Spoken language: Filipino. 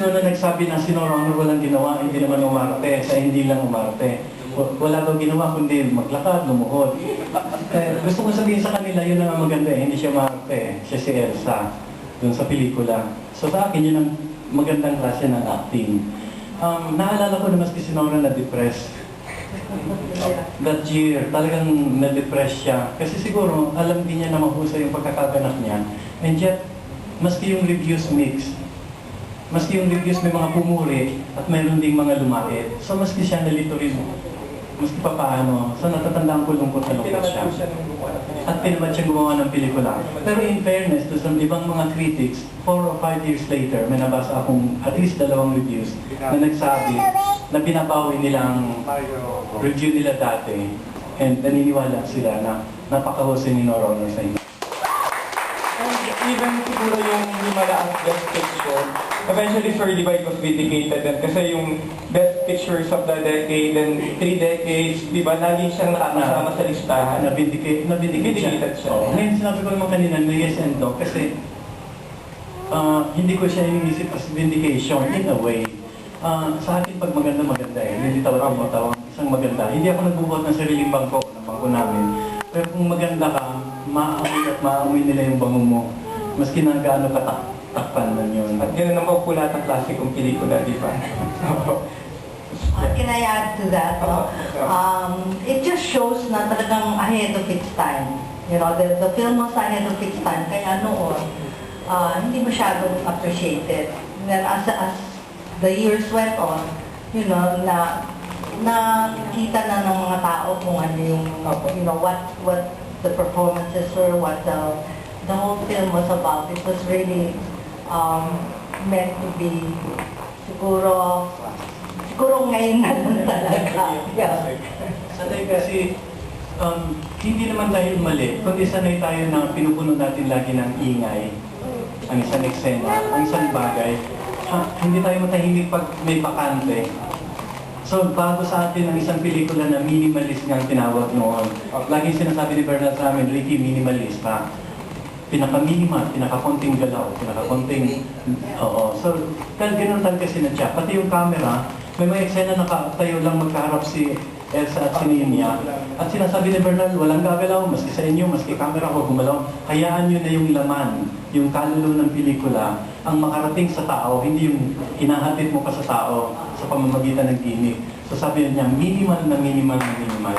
doon na nagsabi na si Nora Honor walang ginawa, hindi naman umarte, sa hindi lang umarte. Wala daw ginawa kundi maglakad, lumuhod. Eh, gusto ko sabihin sa kanila, yun ang maganda eh, hindi siya maarte, siya si Elsa, doon sa pelikula. So sa akin, yun ang magandang klase ng acting. Um, naalala ko na maski si Nora na-depress. That year, talagang na-depress siya. Kasi siguro, alam din niya na mahusay yung pagkakaganap niya. And yet, maski yung reviews mixed, maski yung reviews may mga pumuri at mayroon ding mga lumait. So maski siya nalito rin, maski pa paano. So natatandaan ko lungkot na lungkot siya. At pinabad siya gumawa ng pelikula. Pero in fairness to some ibang mga critics, four or five years later, may nabasa akong at least dalawang reviews na nagsabi na binabawi nilang review nila dati and naniniwala sila na napakahusay ni Nora Honor sa inyo. And even siguro yung Himala ang best picture, eventually Sir di ba it was vindicated din kasi yung best pictures of the decade and three decades, di ba, lagi siyang nakakasama sa listahan. Nabindicate, nabindicate siya. Vindicated siya. Oo. Ngayon sinabi ko naman kanina na yes and no kasi ah, hindi ko siya iniisip as vindication in a way. Ah, sa akin pag maganda maganda eh. Hindi tawag ang tawag isang maganda. Hindi ako nagbubuhat ng sariling bangko ng bangko namin. Pero kung maganda ka, maamoy at maamoy nila yung bango mo. Maski na gaano katakpan man yun. At ganun ang populat ng klasikong pelikula, di ba? Uh, Can I add to that? No? Um, it just shows na talagang ahead of its time. You know, the, the film was ahead of its time. Kaya noon, uh, hindi masyadong appreciated. And then as, as the years went on, you know, na nakita na ng mga tao kung ano yung, you know, what, what the performances were, what the, the whole film was about. It was really um, meant to be siguro Siguro ngayon na talaga. Yeah. Sanay kasi, um, hindi naman tayo mali, kundi sanay tayo na pinupuno natin lagi ng ingay. Ang isang eksena, ang isang bagay. Ah, hindi tayo matahimik pag may bakante. So, bago sa atin ang isang pelikula na minimalist nga ang tinawag noon. Lagi sinasabi ni Bernard sa amin, Ricky, minimalist pa. Pinaka-minimal, pinaka-konting galaw, pinaka-konting... Oo. So, ganun talaga sinadya. Pati yung camera, may mga eksena nakatayo lang magkaharap si Elsa at si Nina. At sinasabi ni Bernal, walang gagalaw, maski sa inyo, maski camera ko gumalaw. Hayaan nyo na yung laman, yung kaluluwa ng pelikula, ang makarating sa tao, hindi yung hinahatid mo pa sa tao sa pamamagitan ng gimmick. So sabi niya, minimal na minimal na minimal.